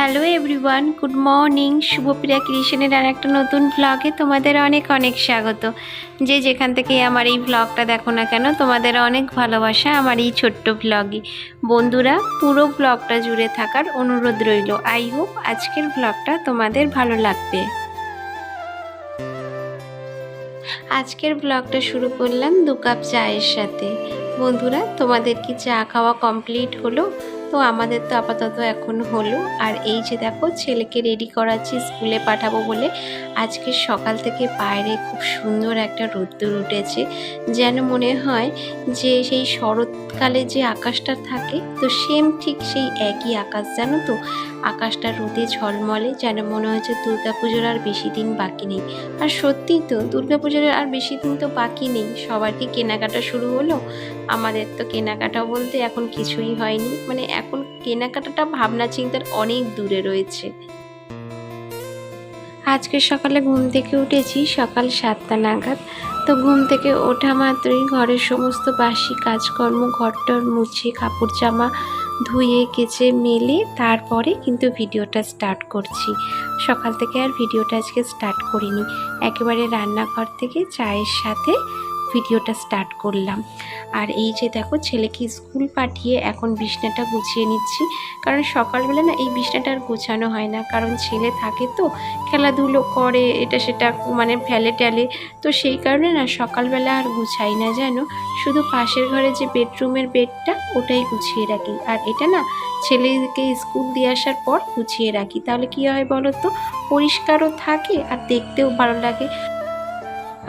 Hello everyone, good morning. Shubhapriya ক্রিয়েশনের আর একটা নতুন ব্লগে তোমাদের অনেক অনেক স্বাগত। যে যেখান থেকে আমার এই ব্লগটা দেখো না কেন, তোমাদের অনেক ভালোবাসা আমার এই ছোট্ট ব্লগে বন্ধুরা, পুরো ব্লগটা জুড়ে থাকার অনুরোধ রইল। আই হোপ আজকের ব্লগটা তোমাদের ভালো লাগবে। আজকের ব্লগটা শুরু করলাম দু কাপ চায়ের সাথে। বন্ধুরা, তোমাদের কি চা খাওয়া কমপ্লিট হলো? তো আমাদের তো আপাতত এখন হলো। আর এই যে দেখো, ছেলেকে রেডি করাচ্ছি, স্কুলে পাঠাবো বলে। আজকে সকাল থেকে বাইরে খুব সুন্দর একটা রোদ্দুর উঠেছে। যেন মনে হয় যে সেই শরৎকালে যে আকাশটা থাকে, তো সেম ঠিক সেই একই আকাশ, জানো তো? আকাশটা রোদে ঝলমলে, যেন মনে হচ্ছে দুর্গাপুজোর আর বেশি দিন বাকি নেই। আর সত্যিই তো, দুর্গাপুজোর আর বেশি দিন তো বাকি নেই। সবার কি কেনাকাটা শুরু হলো? আমাদের তো কেনাকাটা বলতে এখন কিছুই হয়নি। মানে কেনাকাটাটা ভাবনা চিন্তার অনেক দূরে রয়েছে। আজকে সকালে ঘুম থেকে উঠেছি, সকাল সাতটা নাগাদ। তো ঘুম থেকে ওঠা মাত্রই ঘরের সমস্ত বাসি কাজকর্ম, ঘরটর মুছে কাপড় জামা ধুয়ে, কেচে, মেলে তারপরে কিন্তু ভিডিওটা স্টার্ট করছি। সকাল থেকে আর ভিডিওটা আজকে স্টার্ট করিনি। একেবারে রান্নাঘর থেকে চায়ের সাথে ভিডিওটা স্টার্ট করলাম। আর এই যে দেখো, ছেলেকে স্কুল পাঠিয়ে এখন বিছনাটা গুছিয়ে নিচ্ছি। কারণ সকালবেলা না এই বিছনাটা আর গোছানো হয় না। কারণ ছেলে থাকে তো, খেলাধুলো করে, এটা সেটা মানে ফেলে টেলে তো সেই কারণে না সকালবেলা আর গুছাই না জানো শুধু পাশের ঘরে যে বেডরুমের বেডটা, ওটাই গুছিয়ে রাখি। আর এটা না ছেলেকে স্কুল দিয়ে আসার পর গুছিয়ে রাখি। তাহলে কি হয় বলো তো? পরিষ্কারও থাকে আর দেখতেও ভালো লাগে।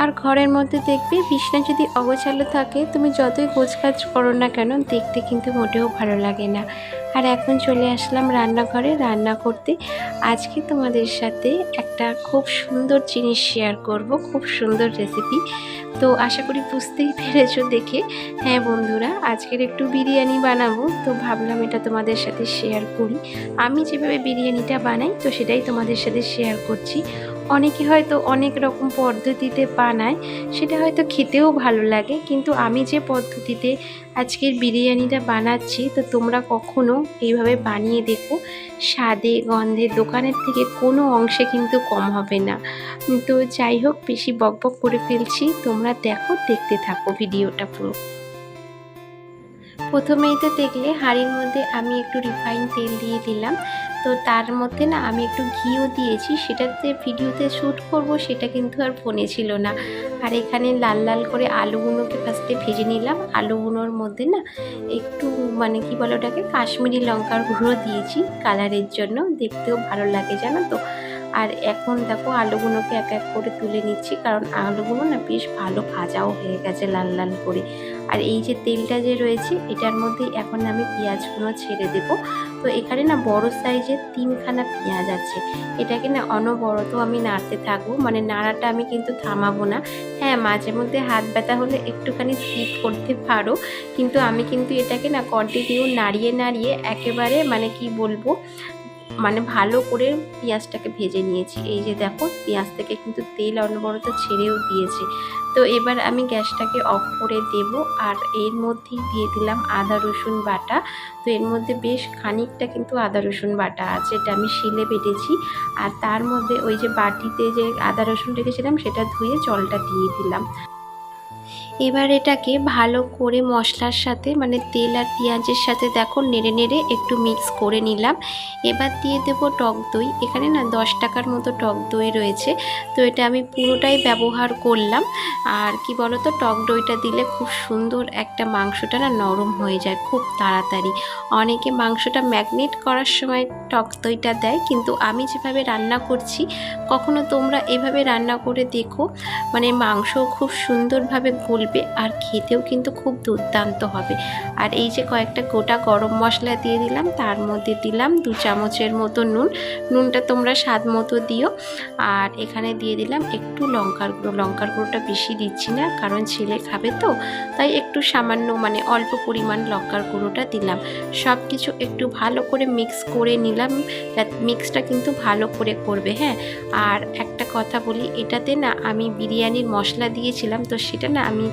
আর ঘরের মধ্যে দেখবে বিছনা যদি অগোছালো থাকে, তুমি যতই গোছকাজ করো না কেন, দেখতে কিন্তু মোটেও ভালো লাগে না। আর এখন চলে আসলাম রান্নাঘরে রান্না করতে। আজকে তোমাদের সাথে একটা খুব সুন্দর জিনিস শেয়ার করব, খুব সুন্দর রেসিপি তো আশা করি বুঝতেই পেরেছ দেখে। হ্যাঁ বন্ধুরা, আজকের একটু বিরিয়ানি বানাবো, তো ভাবলাম এটা তোমাদের সাথে শেয়ার করি। আমি যেভাবে বিরিয়ানিটা বানাই, তো সেটাই তোমাদের সাথে শেয়ার করছি। অনেকে হয়তো অনেক রকম পদ্ধতিতে বানায়, সেটা হয়তো খেতেও ভালো লাগে। কিন্তু আমি যে পদ্ধতিতে আজকের বিরিয়ানিটা বানাচ্ছি, তো তোমরা কখনো এইভাবে বানিয়ে দেখো, স্বাদে, গন্ধে দোকানের থেকে কোনো অংশে কিন্তু কম হবে না। তো যাই হোক, বেশি বকবক করে ফেলছি, তোমরা দেখো, দেখতে থাকো ভিডিওটা পুরো। প্রথমেই তো দেখলে হাঁড়ির মধ্যে আমি একটু রিফাইন তেল দিয়ে দিলাম। তো তার মধ্যে না আমি একটু ঘিও দিয়েছি। সেটাতে ভিডিওতে শ্যুট করব সেটা কিন্তু আর ফোনে ছিল না। আর এখানে লাল লাল করে আলুগুলোকে ফার্স্টে ভেজে নিলাম। আলুগুলোর মধ্যে না একটু মানে কি বলে ওটাকে কাশ্মীরি লঙ্কার গুঁড়ো দিয়েছি কালারের জন্য। দেখতেও ভালো লাগে, জানো তো? আর এখন দেখো আলুগুলোকে এক এক করে তুলে নিচ্ছি, কারণ আলুগুলো না বেশ ভালো ভাজাও হয়ে গেছে লাল লাল করে। আর এই যে তেলটা যে রয়েছে, এটার মধ্যে এখন আমি পেঁয়াজগুলো ছেড়ে দেব। তো এখানে না বড় সাইজের তিনখানা পেঁয়াজ আছে। এটাকে না অনবরত আমি নাড়তে থাকব মানে নাড়াটা আমি কিন্তু থামাবো না। হ্যাঁ মাঝে মধ্যে হাত ব্যথা হলে একটুখানি স্কিপ করতে পারো, কিন্তু আমি কিন্তু এটাকে না কন্টিনিউ নাড়িয়ে নাড়িয়ে একেবারে মানে কি বলব মানে ভালো করে পেঁয়াজটাকে ভেজে নিয়েছি। এই যে দেখো, পেঁয়াজ থেকে কিন্তু তেল অনবরত ছেড়েও দিয়েছে। তো এবার আমি গ্যাসটাকে অফ করে দেব আর এর মধ্যেই দিয়ে দিলাম আদা, রসুন বাটা। তো এর মধ্যে বেশ খানিকটা কিন্তু আদা, রসুন বাটা আছে, এটা আমি শিলে বেটেছি। আর তার মধ্যে ওই যে বাটিতে যে আদা, রসুন রেখেছিলাম, সেটা ধুয়ে জলটা দিয়ে দিলাম। এবার এটাকে ভালো করে মশলার সাথে মানে তেল আর পেঁয়াজের সাথে দেখো নেড়ে নেড়ে একটু মিক্স করে নিলাম। এবার দিয়ে দেবো টক দই। এখানে না দশ টাকার মতো টক দই রয়েছে। তো এটা আমি পুরোটাই ব্যবহার করলাম। আর কি বলো তো টক দইটা দিলে খুব সুন্দর একটা মাংসটা না নরম হয়ে যায়, খুব তাড়াতাড়ি। অনেকে মাংসটা ম্যাগনেট করার সময় টক দইটা দেয়, কিন্তু আমি যেভাবে রান্না করছি, কখনো তোমরা এভাবে রান্না করে দেখো মানে মাংস খুব সুন্দরভাবে গলবে আর খেতেও কিন্তু খুব দুর্দান্ত হবে। আর এই যে কয়েকটা গোটা গরম মশলা দিয়ে দিলাম, তার মধ্যে দিলাম দু চামচের মতো নুন। নুনটা তোমরা স্বাদ মতো দিও। আর এখানে দিয়ে দিলাম একটু লঙ্কার গুঁড়ো। লঙ্কার গুঁড়োটা বেশি দিচ্ছি না, কারণ ছেলে খাবে তো। তাই একটু সামান্য মানে অল্প পরিমাণ লঙ্কার গুঁড়োটা দিলাম। সব কিছু একটু ভালো করে মিক্স করে নিলাম। মিক্সটা কিন্তু ভালো করে করবে হ্যাঁ? আর একটা কথা বলি, এটাতে না আমি বিরিয়ানির মশলা দিয়েছিলাম, তো সেটা না আমি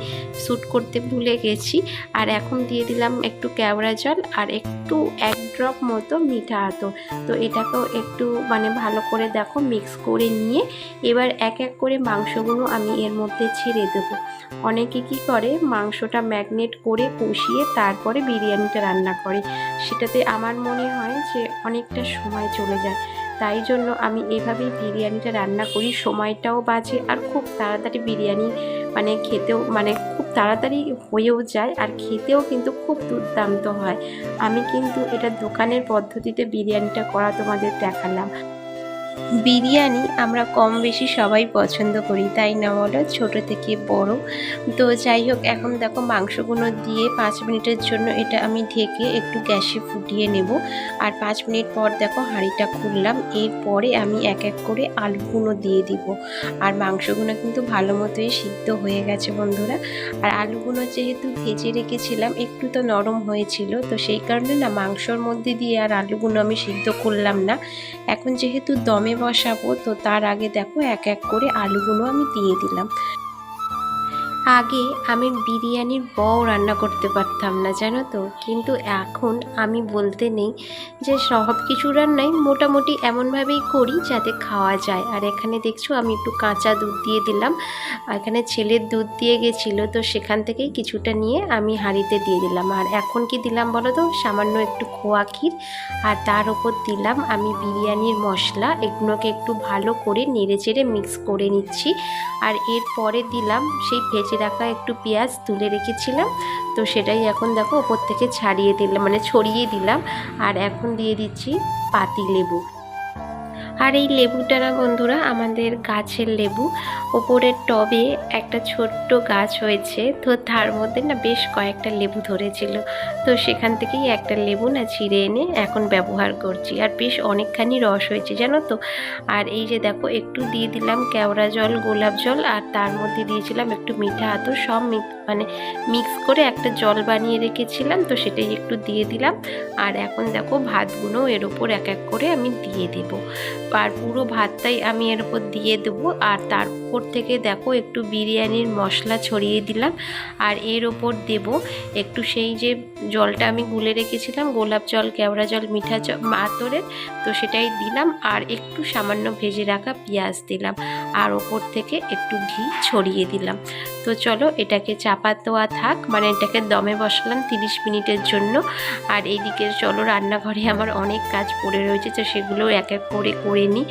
শ্যুট করতে ভুলে গেছি। আর এখন দিয়ে দিলাম একটু কেওড়া জল আর একটু এক ড্রপ মতো মিঠা আতর। তো এটাকেও একটু মানে ভালো করে দেখো মিক্স করে নিয়ে এবার এক এক করে মাংসগুলো আমি এর মধ্যে ছেড়ে দেবো। অনেকে কি করে মাংসটা ম্যাগনেট করে কষিয়ে তারপরে বিরিয়ানিটা রান্না করে। সেটাতে আমার মনে হয় যে অনেকটা সময় চলে যায়। তাই জন্য আমি এভাবেই বিরিয়ানিটা রান্না করি। সময়টাও বাঁচে আর খুব তাড়াতাড়ি বিরিয়ানি মানে খেতেও মানে খুব তাড়াতাড়ি হয়েও যায় আর খেতেও কিন্তু খুব দুর্দান্ত হয়। আমি কিন্তু এটা দোকানের পদ্ধতিতে বিরিয়ানিটা করা তোমাদের দেখালাম। বিরিয়ানি আমরা কম বেশি সবাই পছন্দ করি, তাই না বলো? ছোটো থেকে বড়। তো যাই হোক, এখন দেখো মাংসগুলো দিয়ে পাঁচ মিনিটের জন্য এটা আমি ঢেকে একটু গ্যাসে ফুটিয়ে নেব। আর পাঁচ মিনিট পর দেখো হাঁড়িটা খুললাম, এরপরে আমি এক এক করে আলুগুলো দিয়ে দিব। আর মাংসগুলো কিন্তু ভালো মতোই সিদ্ধ হয়ে গেছে বন্ধুরা। আর আলুগুলো যেহেতু ভেজে রেখেছিলাম, একটু তো নরম হয়েছিল, তো সেই কারণে না মাংসর মধ্যে দিয়ে আর আলুগুলো আমি সিদ্ধ করলাম না। এখন যেহেতু দমে বসাবো। তো তার আগে দেখো এক এক করে আলুগুলো আমি দিয়ে দিলাম। আগে আমি বিরিয়ানির বও রান্না করতে পারতাম না, জানো তো। কিন্তু এখন আমি বলতে নেই যে সব কিছু রান্নাই মোটামুটি এমনভাবেই করি যাতে খাওয়া যায়। আর এখানে দেখছ আমি একটু কাঁচা দুধ দিয়ে দিলাম। এখানে ছেলের দুধ দিয়ে গেছিল, তো সেখান থেকেই কিছুটা নিয়ে আমি হাঁড়িতে দিয়ে দিলাম। আর এখন কি দিলাম বলো তো? সামান্য একটু খোয়া ক্ষীর। আর তার ওপর দিলাম আমি বিরিয়ানির মশলা। এগুলোকে একটু ভালো করে নেড়ে চেড়ে মিক্স করে নিচ্ছি। আর এরপরে দিলাম সেই ভেজে রাখা একটু পেঁয়াজ তুলে রেখেছিলাম। তো সেটাই এখন দেখো ওপর থেকে ছাড়িয়ে দিলাম মানে ছড়িয়ে দিলাম। আর এখন দিয়ে দিচ্ছি পাতি লেবু আর এই লেবুটা না বন্ধুরা, আমাদের গাছের লেবু। ওপরের টবে একটা ছোট্ট গাছ হয়েছে, তো তার মধ্যে না বেশ কয়েকটা লেবু ধরেছিল। তো সেখান থেকেই একটা লেবু না ছিঁড়ে এনে এখন ব্যবহার করছি। আর বেশ অনেকখানি রস হয়েছে, জানো তো? আর এই যে দেখো, একটু দিয়ে দিলাম কেওড়া জল, গোলাপ জল, আর তার মধ্যে দিয়েছিলাম একটু মিঠা আতর। সব মিক- মানে মিক্স করে একটা জল বানিয়ে রেখেছিলাম, তো সেটাই একটু দিয়ে দিলাম। আর এখন দেখো ভাতগুলো এর উপর এক এক করে আমি দিয়ে দেবো। আর পুরো ভাতটাই আমি এর উপর দিয়ে দেবো, আর তার উপর থেকে দেখো একটু বিরিয়ানির মশলা ছড়িয়ে দিলাম আর এর ওপর দেব একটু সেই যে জলটা আমি গুলে রেখেছিলাম, গোলাপ জল, কেওড়া জল, মিঠা জল আতরের তো সেটাই দিলাম আর একটু সামান্য ভেজে রাখা পেঁয়াজ দিলাম আর ওপর থেকে একটু ঘি ছড়িয়ে দিলাম। তো চলো এটাকে চাপা দেওয়া থাক মানে এটাকে দমে বসালাম তিরিশ মিনিটের জন্য। আর এইদিকে চলো রান্নাঘরে আমার অনেক কাজ পড়ে রয়েছে, তো সেগুলো এক এক করে করে নিই।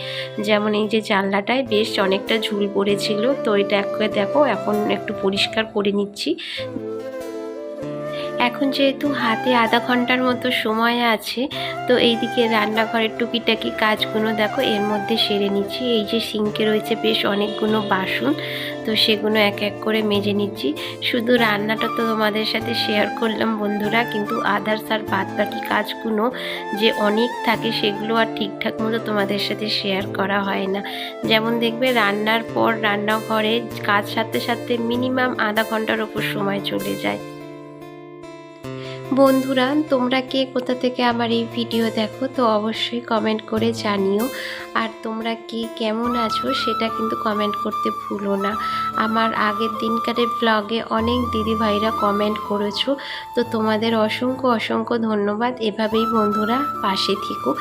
যেমন এই যে জানলাটায় বেশ অনেকটা ঝুল পড়েছিল তো এটা একে দেখো এখন একটু পরিষ্কার করে নিচ্ছি। এখন যেহেতু হাতে আধা ঘণ্টার মতো সময় আছে, তো এইদিকে রান্নাঘরের টুকিটাকি কাজগুলো দেখো, এর মধ্যে সেরে নিচ্ছি। এই যে সিঙ্কে রয়েছে বেশ অনেকগুলো বাসন, তো সেগুলো এক এক করে মেজে নিচ্ছি। শুধু রান্নাটা তো তোমাদের সাথে শেয়ার করলাম বন্ধুরা, কিন্তু আদার্স আর বাদ বাকি কাজগুলো যে অনেক থাকে, সেগুলো আর ঠিকঠাক মতো তোমাদের সাথে শেয়ার করা হয় না। যেমন দেখবে, রান্নার পর রান্নাঘরে কাজ সাথে সাথে মিনিমাম আধা ঘণ্টার ওপর সময় চলে যায়। বন্ধুরা, তোমরা কে কোথা থেকে আমার এই ভিডিও দেখো, তো অবশ্যই কমেন্ট করে জানিও। আর তোমরা কে কেমন আছো, সেটা কিন্তু কমেন্ট করতে ভুলো না। আমার আগের দিনকারের ব্লগে অনেক দিদি ভাইরা কমেন্ট করেছ, তো তোমাদের অসংখ্য অসংখ্য ধন্যবাদ। এভাবেই বন্ধুরা পাশে থেকো,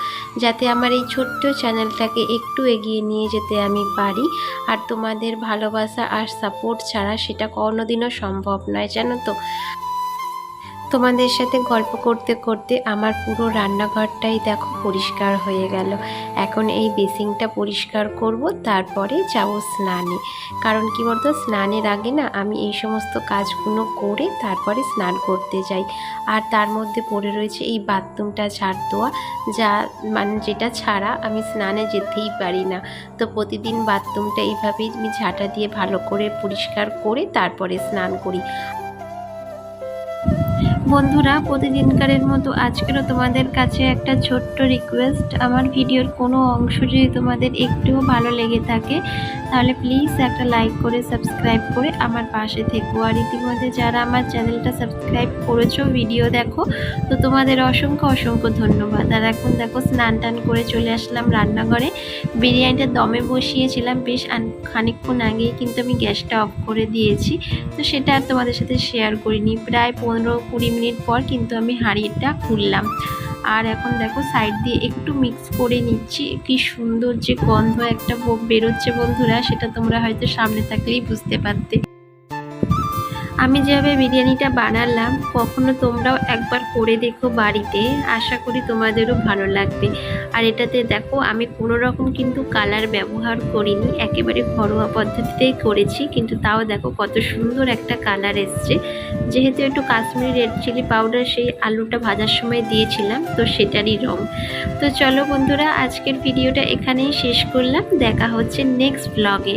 যাতে আমার এই ছোট্ট চ্যানেলটাকে একটু এগিয়ে নিয়ে যেতে আমি পারি। আর তোমাদের ভালোবাসা আর সাপোর্ট ছাড়া সেটা কোনোদিনও সম্ভব নয়, জানো তো? তোমাদের সাথে গল্প করতে করতে আমার পুরো রান্নাঘরটাই দেখো পরিষ্কার হয়ে গেল। এখন এই বেসিংটা পরিষ্কার করব, তারপরে যাব স্নানে। কারণ কি বলতো, স্নানের আগে না আমি এই সমস্ত কাজগুলো করে তারপরে স্নান করতে যাই। আর তার মধ্যে পড়ে রয়েছে এই বাথরুমটা ছাড় দেওয়া, যা মানে যেটা ছাড়া আমি স্নানে যেতেই পারি না। তো প্রতিদিন বাথরুমটা এইভাবেই আমি ঝাঁটা দিয়ে ভালো করে পরিষ্কার করে তারপরে স্নান করি। বন্ধুরা, প্রতিদিনকারের মতো আজকেরও তোমাদের কাছে একটা ছোট্ট রিকোয়েস্ট আমার ভিডিওর কোনো অংশ যদি তোমাদের একটুও ভালো লেগে থাকে তাহলে প্লিজ একটা লাইক করে সাবস্ক্রাইব করে আমার পাশে থেকো। আর ইতিমধ্যে যারা আমার চ্যানেলটা সাবস্ক্রাইব করেছ ভিডিও দেখো, তো তোমাদের অসংখ্য অসংখ্য ধন্যবাদ। আর এখন দেখো, স্নান টান করে চলে আসলাম রান্নাঘরে। বিরিয়ানিটা দমে বসিয়েছিলাম, বেশ খানিকক্ষণ আগেই কিন্তু আমি গ্যাসটা অফ করে দিয়েছি। তো সেটা আর তোমাদের সাথে শেয়ার করিনি। প্রায় পনেরো কুড়ি মিনিট পর কিন্তু আমি হাঁড়িটা খুললাম। আর এখন দেখো সাইড দিয়ে একটু মিক্স করে নিচ্ছি। কি সুন্দর যে গন্ধ একটা বেরোচ্ছে বন্ধুরা, সেটা তোমরা হয়তো সামনে থাকলেই বুঝতে পারতে। আমি যেভাবে বিরিয়ানিটা বানালাম, কখনো তোমরাও একবার করে দেখো বাড়িতে। আশা করি তোমাদেরও ভালো লাগবে। আর এটাতে দেখো, আমি কোনো রকম কিন্তু কালার ব্যবহার করিনি। একেবারে ঘরোয়া পদ্ধতিতেই করেছি, কিন্তু তাও দেখো কত সুন্দর একটা কালার এসছে। যেহেতু একটু কাশ্মীরি রেড চিলি পাউডার, সেই আলুটা ভাজার সময় দিয়েছিলাম, তো সেটারই রং। তো চলো বন্ধুরা, আজকের ভিডিওটা এখানেই শেষ করলাম। দেখা হচ্ছে নেক্সট ব্লগে